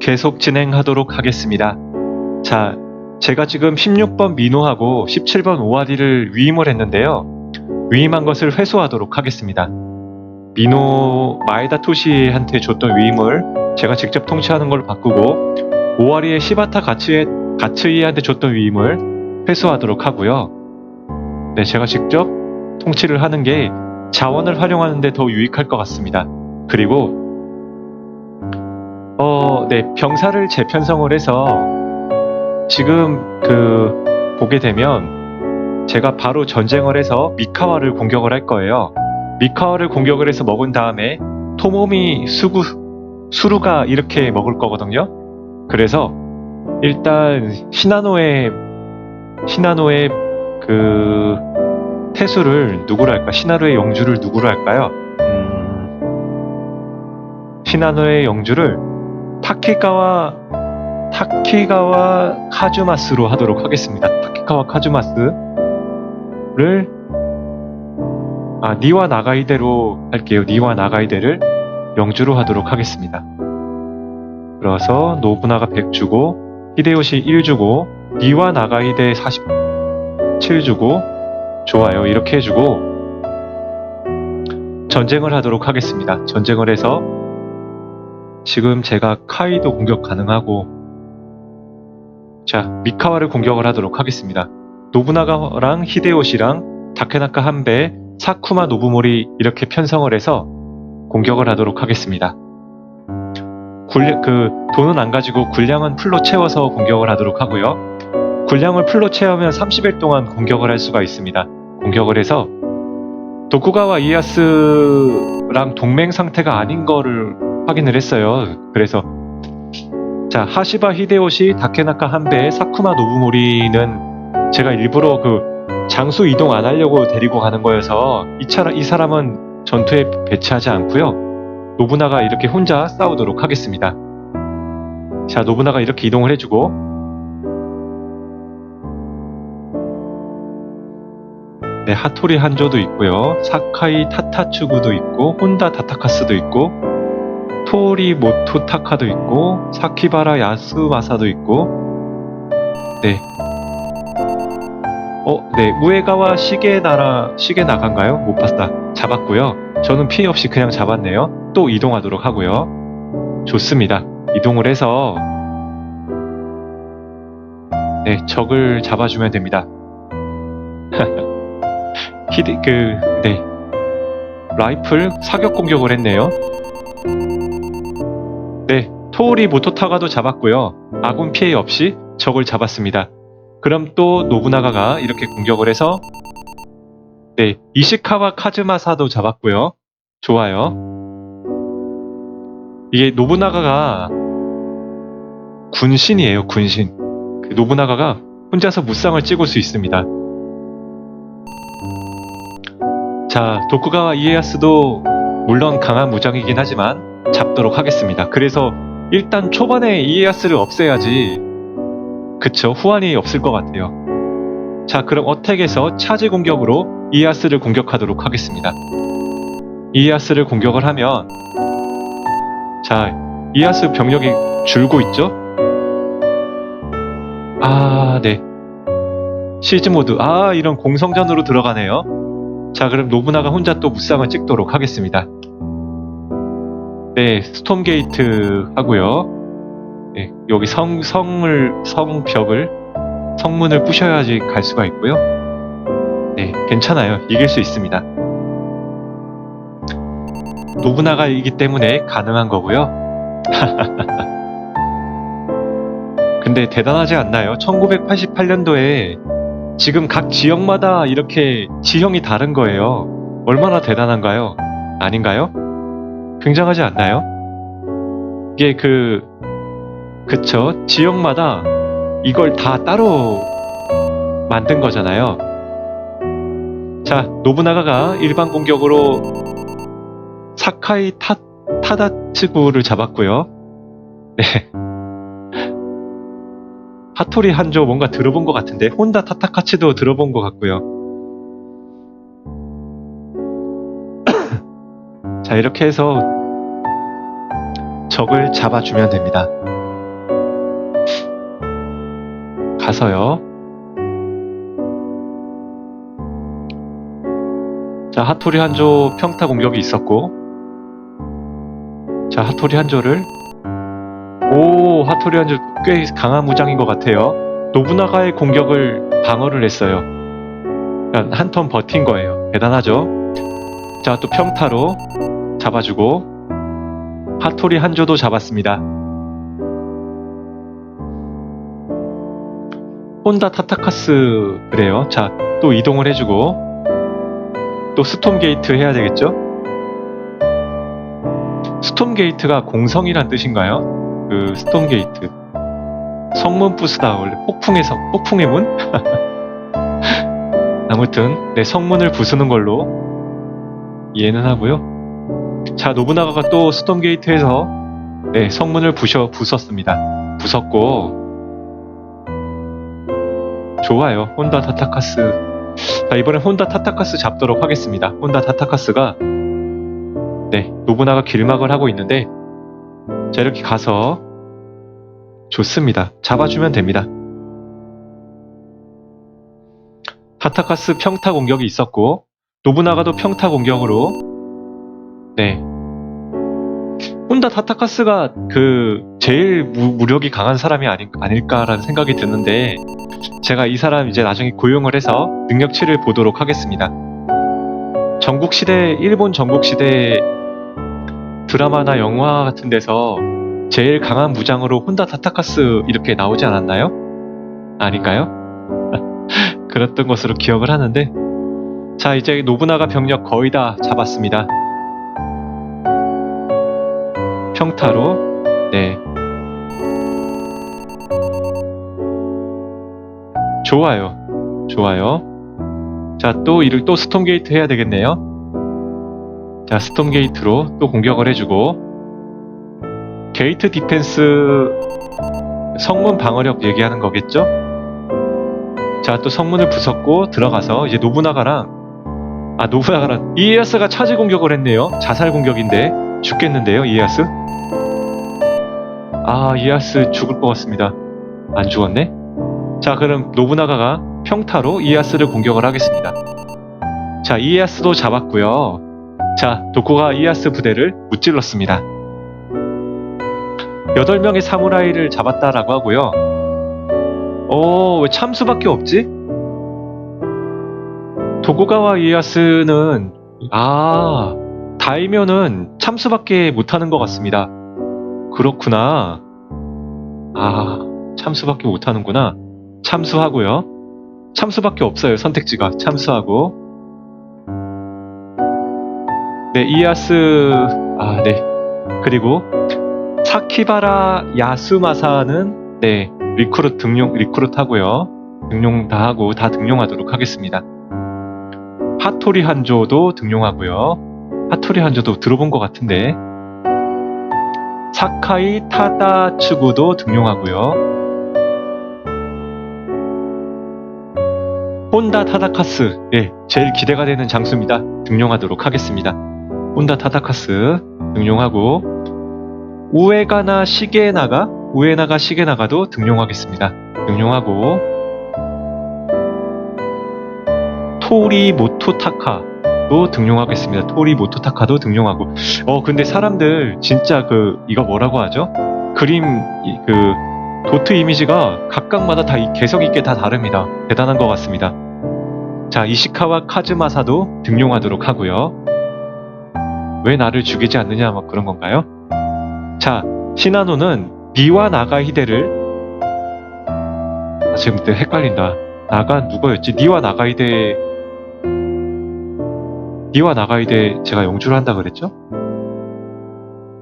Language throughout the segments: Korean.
계속 진행하도록 하겠습니다. 자, 제가 지금 16번 민호하고 17번 오아리를 위임을 했는데요. 위임한 것을 회수하도록 하겠습니다. 민호 마에다 토시한테 줬던 위임을 제가 직접 통치하는 걸로 바꾸고 오아리의 시바타 가츠에, 가츠이한테 줬던 위임을 회수하도록 하고요. 네, 제가 직접 통치를 하는 게 자원을 활용하는데 더 유익할 것 같습니다. 그리고 어, 네, 병사를 재편성을 해서 지금 그 보게 되면 제가 바로 전쟁을 해서 미카와를 공격을 할 거예요. 미카와를 공격을 해서 먹은 다음에 토모미 수구 수루가 이렇게 먹을 거거든요. 그래서 일단 시나노의 시나노의 그 태수를 누구로 할까? 시나노의 영주를 누구로 할까요? 음, 시나노의 영주를 타키가와 타키가와 카즈마스로 하도록 하겠습니다. 타키가와 카즈마스를 아 니와 나가이데로 할게요. 니와 나가이데를 영주로 하도록 하겠습니다. 그래서 노부나가 100 주고 히데요시 1 주고 니와 나가이데 47 주고 좋아요. 이렇게 해주고 전쟁을 하도록 하겠습니다. 전쟁을 해서 지금 제가 카이도 공격 가능하고 자 미카와를 공격을 하도록 하겠습니다. 노부나가랑 히데요시랑 다케나카 한배 사쿠마 노부모리 이렇게 편성을 해서 공격을 하도록 하겠습니다. 굴, 그 돈은 안 가지고 군량은 풀로 채워서 공격을 하도록 하고요. 군량을 풀로 채우면 30일 동안 공격을 할 수가 있습니다. 공격을 해서 도쿠가와 이에야스랑 동맹 상태가 아닌 거를 확인을 했어요. 그래서 자 하시바 히데요시 다케나카 한배 사쿠마 노부모리는 제가 일부러 그 장소 이동 안 하려고 데리고 가는 거여서 이, 차라, 이 사람은 전투에 배치하지 않고요. 노부나가 이렇게 혼자 싸우도록 하겠습니다. 자, 노부나가 이렇게 이동을 해주고 네, 하토리 한조도 있고요. 사카이 타타츠구도 있고 혼다 다타카스도 있고 토리 모토 타카도 있고 사키바라 야스마사도 있고 네, 어, 네, 우에가와 시계 나라, 시계 나간가요? 못 봤다. 잡았고요. 저는 피해 없이 그냥 잡았네요. 또 이동하도록 하고요. 좋습니다. 이동을 해서 네, 적을 잡아주면 됩니다. 히디, 그, 네. 라이플 사격 공격을 했네요. 네, 토리 모토타가도 잡았고요. 아군 피해 없이 적을 잡았습니다. 그럼 또 노부나가가 이렇게 공격을 해서 네 이시카와 카즈마사도 잡았고요. 좋아요. 이게 노부나가가 군신이에요. 군신. 그 노부나가가 혼자서 무쌍을 찍을 수 있습니다. 자 도쿠가와 이에야스도 물론 강한 무장이긴 하지만 잡도록 하겠습니다. 그래서 일단 초반에 이에야스를 없애야지. 그쵸 후환이 없을 것 같아요. 자 그럼 어택에서 차지 공격으로 이아스를 공격하도록 하겠습니다. 이아스를 공격을 하면 자 이아스 병력이 줄고 있죠? 아 네. 시즈 모드. 아 이런 공성전으로 들어가네요. 자 그럼 노부나가 혼자 또 무쌍을 찍도록 하겠습니다 네 스톰 게이트 하고요 네, 여기 성, 성을, 성벽을, 성문을 부셔야지 갈 수가 있고요. 네, 괜찮아요. 이길 수 있습니다. 노부나가이기 때문에 가능한 거고요. 근데 대단하지 않나요? 1988년도에 지금 각 지역마다 이렇게 지형이 다른 거예요. 얼마나 대단한가요? 아닌가요? 굉장하지 않나요? 이게 그 그쵸. 지역마다 이걸 다 따로 만든 거잖아요. 자, 노부나가가 일반 공격으로 사카이 타, 타다츠구를 잡았고요. 네. 하토리 한조 뭔가 들어본 것 같은데 혼다 타타카츠도 들어본 것 같고요. 자, 이렇게 해서 적을 잡아주면 됩니다. 가서요. 자, 하토리 한조 평타 공격이 있었고, 자, 하토리 한조를, 오, 하토리 한조 꽤 강한 무장인 것 같아요. 노부나가의 공격을 방어를 했어요. 한 턴 버틴 거예요. 대단하죠? 자, 또 평타로 잡아주고, 하토리 한조도 잡았습니다. 혼다 타타카스 그래요. 자, 또 이동을 해주고 또 스톰 게이트 해야 되겠죠? 스톰 게이트가 공성이란 뜻인가요? 그 스톰 게이트 성문 부수다 원래 폭풍의 성 폭풍의 문? 아무튼 네 성문을 부수는 걸로 이해는 하고요. 자 노부나가가 또 스톰 게이트에서 네 성문을 부셔 부쉈습니다. 부쉈고 좋아요. 혼다 타타카스. 자, 이번엔 혼다 타타카스 잡도록 하겠습니다. 혼다 타타카스가 네, 노부나가 길막을 하고 있는데 자, 이렇게 가서 좋습니다. 잡아주면 됩니다. 타타카스 평타 공격이 있었고 노부나가도 평타 공격으로 네. 혼다 타타카스가 그 제일 무, 무력이 강한 사람이 아니, 아닐까라는 생각이 드는데 제가 이 사람 이제 나중에 고용을 해서 능력치를 보도록 하겠습니다. 전국시대, 일본 전국시대 드라마나 영화 같은 데서 제일 강한 무장으로 혼다 타타카스 이렇게 나오지 않았나요? 아닌가요? 그랬던 것으로 기억을 하는데 자 이제 노부나가 병력 거의 다 잡았습니다. 평타로 네 좋아요. 좋아요. 자, 또 이를 또 스톰 게이트 해야 되겠네요. 자, 스톰 게이트로 또 공격을 해주고 게이트 디펜스 성문 방어력 얘기하는 거겠죠? 자, 또 성문을 부쉈고 들어가서 이제 노부나가랑 아, 노부나가랑 이에야스가 차지 공격을 했네요. 자살 공격인데 죽겠는데요, 이에야스? 아, 이에야스 죽을 것 같습니다. 안 죽었네? 자, 그럼 노부나가가 평타로 이에야스를 공격을 하겠습니다. 자, 이에야스도 잡았고요. 자, 도코가 이에야스 부대를 무찔렀습니다. 8명의 사무라이를 잡았다라고 하고요. 어, 왜 참수밖에 없지? 도코가와 이에야스는 아, 다이면은 참수밖에 못하는 것 같습니다. 그렇구나. 아, 참수밖에 못하는구나. 참수하고요. 참수밖에 없어요. 선택지가 참수하고. 네, 이야스 아, 네. 그리고 사키바라 야스마사는 네, 리크루트 등용 리크루트 하고요. 등용 다 하고 다 등용하도록 하겠습니다. 하토리 한조도 등용하고요. 하토리 한조도 들어본 것 같은데. 사카이 타다 츠구도 등용하고요. 혼다 타다카스, 예, 제일 기대가 되는 장수입니다. 등용하도록 하겠습니다. 혼다 타다카스 등용하고 우에가나 시게나가, 우에나가 시게나가도 등용하겠습니다. 등용하고 토리 모토타카 도 등용하겠습니다. 토리 모토타카도 등용하고 어 근데 사람들 진짜 그 이거 뭐라고 하죠? 그림 이- 그 도트 이미지가 각각마다 다 이- 개성 있게 다 다릅니다. 대단한 것 같습니다. 자, 이시카와 카즈마사도 등용하도록 하고요. 왜 나를 죽이지 않느냐 뭐 그런 건가요? 자, 시나노는 니와 나가히데를 아, 지금 또 헷갈린다. 나가 누구였지? 니와 나가히데 니와 나가히데 제가 영주를 한다 그랬죠?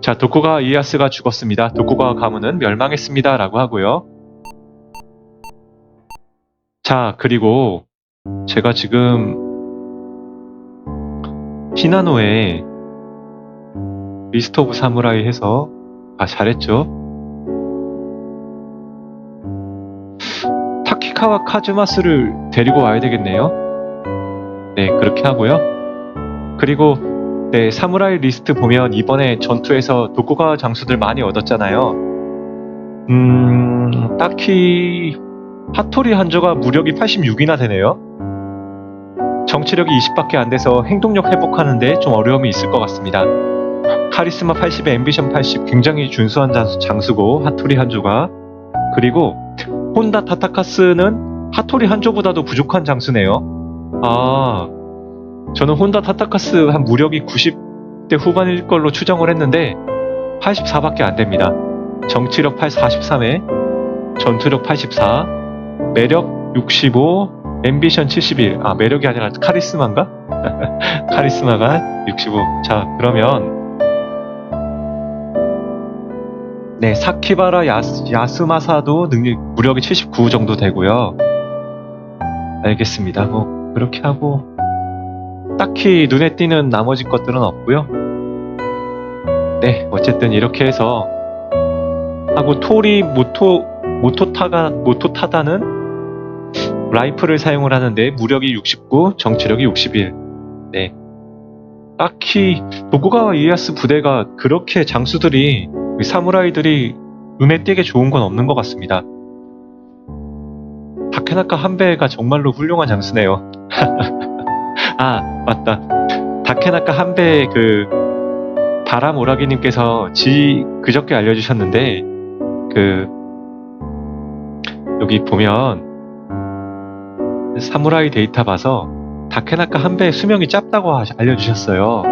자, 도쿠가 이에야스가 죽었습니다. 도쿠가 가문은 멸망했습니다. 라고 하고요. 자, 그리고 제가 지금 시나노에 리스트 오브 사무라이 해서 아, 잘했죠. 타키카와 카즈마스를 데리고 와야 되겠네요. 네, 그렇게 하고요. 그리고 네, 사무라이 리스트 보면 이번에 전투에서 도쿠가 장수들 많이 얻었잖아요. 음, 딱히 하토리 한조가 무력이 86이나 되네요. 정치력이 20밖에 안 돼서 행동력 회복하는데 좀 어려움이 있을 것 같습니다. 카리스마 80에 앰비션 80 굉장히 준수한 장수, 장수고 하토리 한조가 그리고 혼다 타타카스는 하토리 한조보다도 부족한 장수네요. 아 저는 혼다 타타카스 한 무력이 90대 후반일 걸로 추정을 했는데 84밖에 안 됩니다. 정치력 8 43에 전투력 84 매력 65 앰비션 71. 아, 매력이 아니라 카리스마인가? 카리스마가 65. 자, 그러면 네, 사키바라 야스, 야스마사도 능력 무력이 79 정도 되고요. 알겠습니다. 뭐 그렇게 하고 딱히 눈에 띄는 나머지 것들은 없고요. 네, 어쨌든 이렇게 해서 하고 토리 모토 모토 타가 모토 타다는 라이플을 사용을 하는데 무력이 69, 정치력이 61. 네. 딱히 도쿠가와 이에야스 부대가 그렇게 장수들이 그 사무라이들이 눈에 띄게 좋은 건 없는 것 같습니다. 다케나카 한배가 정말로 훌륭한 장수네요. 아 맞다. 다케나카 한배 그 바람 오라기님께서 지 그저께 알려주셨는데 그 여기 보면 사무라이 데이터 봐서 다케나카 한배의 수명이 짧다고 하- 알려주셨어요.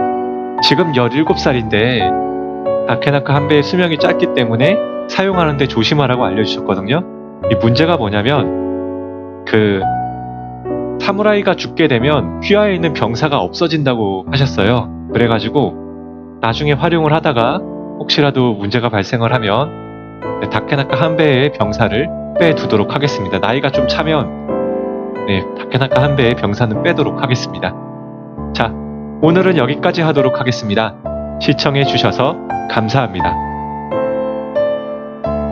지금 17살인데 다케나카 한배의 수명이 짧기 때문에 사용하는데 조심하라고 알려주셨거든요. 이 문제가 뭐냐면 그 사무라이가 죽게 되면 휘하에 있는 병사가 없어진다고 하셨어요. 그래가지고 나중에 활용을 하다가 혹시라도 문제가 발생을 하면 네, 다케나카 한 배의 병사를 빼두도록 하겠습니다. 나이가 좀 차면 네, 다케나카 한 배의 병사는 빼도록 하겠습니다. 자, 오늘은 여기까지 하도록 하겠습니다. 시청해 주셔서 감사합니다.